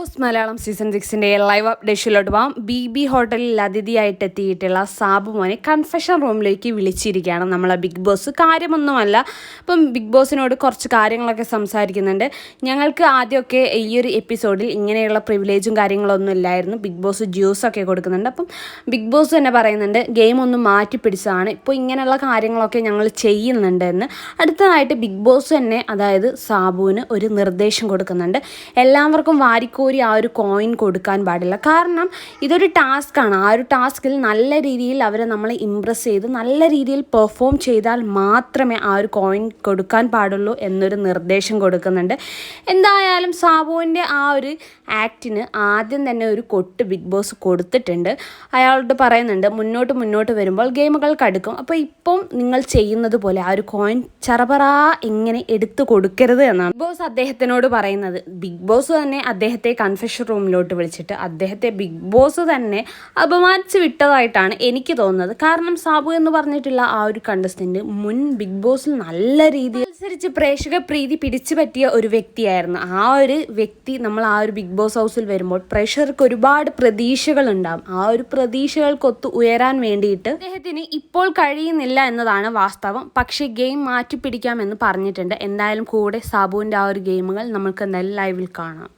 Boss Malayalam season സിക്സിന്റെ live അപ്ഡേഷനിലോട്ട് പോകാം ബി ബി ഹോട്ടലിൽ അതിഥിയായിട്ട് എത്തിയിട്ടുള്ള സാബു മോനെ കൺഫെഷൻ റൂമിലേക്ക് വിളിച്ചിരിക്കുകയാണ് നമ്മളെ ബിഗ് ബോസ് കാര്യമൊന്നുമല്ല. ഇപ്പം ബിഗ് ബോസിനോട് കുറച്ച് കാര്യങ്ങളൊക്കെ സംസാരിക്കുന്നുണ്ട്. ഞങ്ങൾക്ക് ആദ്യമൊക്കെ ഈ ഒരു എപ്പിസോഡിൽ ഇങ്ങനെയുള്ള പ്രിവിലേജും കാര്യങ്ങളൊന്നും ഇല്ലായിരുന്നു. ബിഗ് ബോസ് ജ്യൂസൊക്കെ കൊടുക്കുന്നുണ്ട്. അപ്പം ബിഗ് ബോസ് തന്നെ പറയുന്നുണ്ട് ഗെയിം ഒന്ന് മാറ്റി പിടിച്ചതാണ്. ഇപ്പോൾ ഇങ്ങനെയുള്ള കാര്യങ്ങളൊക്കെ ഞങ്ങൾ ചെയ്യുന്നുണ്ട് എന്ന്. അടുത്തതായിട്ട് ബിഗ് ബോസ് തന്നെ അതായത് സാബുവിന് ഒരു നിർദ്ദേശം കൊടുക്കുന്നുണ്ട്. എല്ലാവർക്കും വാരിക്കോരി ആ ഒരു കോയിൻ കൊടുക്കാൻ പാടില്ല. കാരണം ഇതൊരു ടാസ്ക്കാണ് ആ ഒരു ടാസ്കിൽ നല്ല രീതിയിൽ അവരെ നമ്മളെ ഇമ്പ്രസ് ചെയ്ത് നല്ല രീതിയിൽ പെർഫോം ചെയ്താൽ മാത്രമേ ആ ഒരു കോയിൻ കൊടുക്കാൻ പാടുള്ളൂ എന്നൊരു നിർദ്ദേശം കൊടുക്കുന്നുണ്ട്. എന്തായാലും സാബുവിന്റെ ആ ഒരു ആക്ടിന് ആദ്യം തന്നെ ഒരു കൊട്ട് ബിഗ് ബോസ് കൊടുത്തിട്ടുണ്ട്. അയാളോട് പറയുന്നുണ്ട് മുന്നോട്ട് മുന്നോട്ട് വരുമ്പോൾ ഗെയിമുകൾ കടുക്കും അപ്പോൾ ഇപ്പം നിങ്ങൾ ചെയ്യുന്നത് പോലെ ആ ഒരു കോയിൻ ചറപറാ ഇങ്ങനെ എടുത്തു കൊടുക്കരുത് എന്നാണ്. ബിഗ് ബോസ് അദ്ദേഹത്തിനോട് പറയുന്നത്. ബിഗ് ബോസ് തന്നെ അദ്ദേഹത്തെ കൺഫെഷൻ റൂമിലോട്ട് വിളിച്ചിട്ട് അദ്ദേഹത്തെ ബിഗ് ബോസ് തന്നെ അപമാനിച്ച് വിട്ടതായിട്ടാണ് എനിക്ക് തോന്നുന്നത്. കാരണം സാബു എന്ന് പറഞ്ഞിട്ടുള്ള ആ ഒരു കണ്ടസ്റ്റന്റ് മുൻ ബിഗ് ബോസിൽ നല്ല രീതിയിൽ അനുസരിച്ച് പ്രേക്ഷക പ്രീതി പിടിച്ചു പറ്റിയ ഒരു വ്യക്തിയായിരുന്നു. ആ ഒരു വ്യക്തി നമ്മൾ ആ ഒരു ബിഗ് ബോസ് ഹൗസിൽ വരുമ്പോൾ പ്രേക്ഷകർക്ക് ഒരുപാട് പ്രതീക്ഷകൾ ഉണ്ടാകും ആ ഒരു പ്രതീക്ഷകൾക്കൊത്ത് ഉയരാൻ വേണ്ടിയിട്ട് അദ്ദേഹത്തിന് ഇപ്പോൾ കഴിയുന്നില്ല എന്നതാണ് വാസ്തവം. പക്ഷേ ഗെയിം മാറ്റി പിടിക്കാമെന്ന് പറഞ്ഞിട്ടുണ്ട്. എന്തായാലും കൂടെ സാബുവിന്റെ ആ ഒരു ഗെയിമുകൾ നമുക്ക് എന്തായാലും ലൈവിൽ കാണാം.